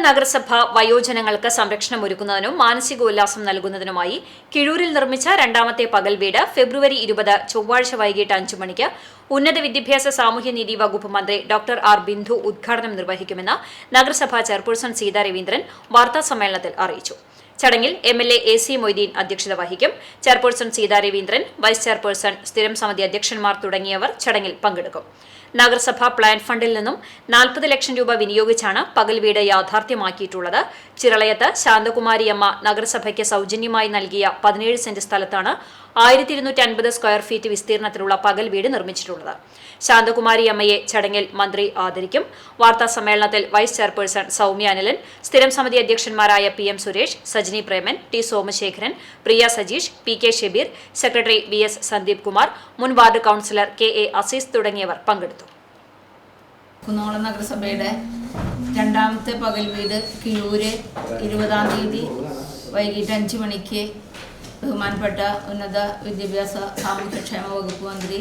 നഗരസഭ വയോജനങ്ങൾക്ക് സംരക്ഷണം ഒരുക്കുന്നതിനും മാനസികോല്ലാസം നൽകുന്നതിനുമായി കിഴൂരിൽ നിർമ്മിച്ച രണ്ടാമത്തെ പകൽ വീട് ഫെബ്രുവരി ഇരുപത് ചൊവ്വാഴ്ച വൈകിട്ട് അഞ്ചു മണിക്ക് ഉന്നത വിദ്യാഭ്യാസ സാമൂഹ്യനീതി വകുപ്പ് മന്ത്രി ഡോക്ടർ ആർ ബിന്ദു ഉദ്ഘാടനം നിർവഹിക്കുമെന്ന് നഗരസഭാ ചെയർപേഴ്സൺ സീതാ രവീന്ദ്രൻ വാർത്താസമ്മേളനത്തിൽ അറിയിച്ചു ചടങ്ങിൽ M L A A C Moideen അധ്യക്ഷത വഹിക്കും. Chairperson Seetha Raveendran vice chairperson സ്ഥിരം സമിതി അധ്യക്ഷന്മാർ തുടങ്ങിയവർ ചടങ്ങിൽ പങ്കെടുക്കും. നഗരസഭാ പ്ലാൻ ഫണ്ടിൽ നിന്നും നാൽപ്പത് ലക്ഷം രൂപ വിനിയോഗിച്ചാണ് പകൽ വീട് യാഥാർത്ഥ്യമാക്കിയിട്ടുള്ളത്. ചിറളയത്ത് ശാന്തകുമാരിയമ്മ നഗരസഭയ്ക്ക് സൗജന്യമായി നൽകിയ പതിനേഴ് സെന്റ് സ്ഥലത്താണ് ആയിരത്തി ഇരുന്നൂറ്റി അൻപത് സ്ക്വയർ ഫീറ്റ് വിസ്തീർണത്തിലുള്ള പകൽ വീട് നിർമ്മിച്ചിട്ടുള്ളത്. ശാന്തകുമാരി അമ്മയെ ചടങ്ങിൽ മന്ത്രി ആദരിക്കും. വാർത്താ സമ്മേളനത്തിൽ വൈസ് ചെയർപേഴ്സൺ സൗമ്യ അനിലൻ സ്ഥിരം സമിതി അധ്യക്ഷന്മാരായ P M Suresh Sajini Preman T Somasekharan Priya Sajeesh P K Shebeer secretary V S Sandeep Kumar മുൻ ward councillor K A Azeez തുടങ്ങിയവർ പങ്കെടുത്തു. കുന്നോളം നഗരസഭയുടെ രണ്ടാമത്തെ പകൽ വീട് കിഴൂര് ഇരുപതാം തീയതി വൈകിട്ട് അഞ്ച് മണിക്ക് ബഹുമാനപ്പെട്ട ഉന്നത വിദ്യാഭ്യാസ സാമൂഹ്യക്ഷേമ വകുപ്പ് മന്ത്രി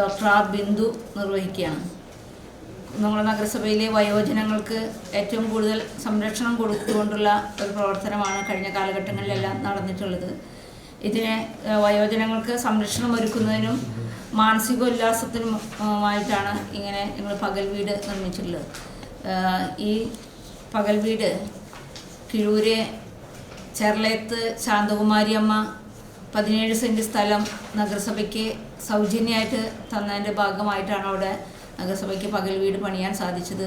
ഡോക്ടർ ആർ ബിന്ദു നിർവഹിക്കുകയാണ്. കുന്നോളം നഗരസഭയിലെ വയോജനങ്ങൾക്ക് ഏറ്റവും കൂടുതൽ സംരക്ഷണം കൊടുത്തുകൊണ്ടുള്ള ഒരു പ്രവർത്തനമാണ് കഴിഞ്ഞ കാലഘട്ടങ്ങളിലെല്ലാം നടന്നിട്ടുള്ളത്. ഇതിനെ വയോജനങ്ങൾക്ക് സംരക്ഷണം ഒരുക്കുന്നതിനും മാനസികോല്ലാസത്തിനുമായിട്ടാണ് ഇങ്ങനെ ഞങ്ങൾ പകൽ വീട് നിർമ്മിച്ചിട്ടുള്ളത്. ഈ പകൽ വീട് കിഴൂര് ചെർളയത്ത് ശാന്തകുമാരിയമ്മ പതിനേഴ് സെന്റ് സ്ഥലം നഗരസഭയ്ക്ക് സൗജന്യമായിട്ട് തന്നതിന്റെ ഭാഗമായിട്ടാണ് അവിടെ നഗരസഭയ്ക്ക് പകൽ വീട് പണിയാൻ സാധിച്ചത്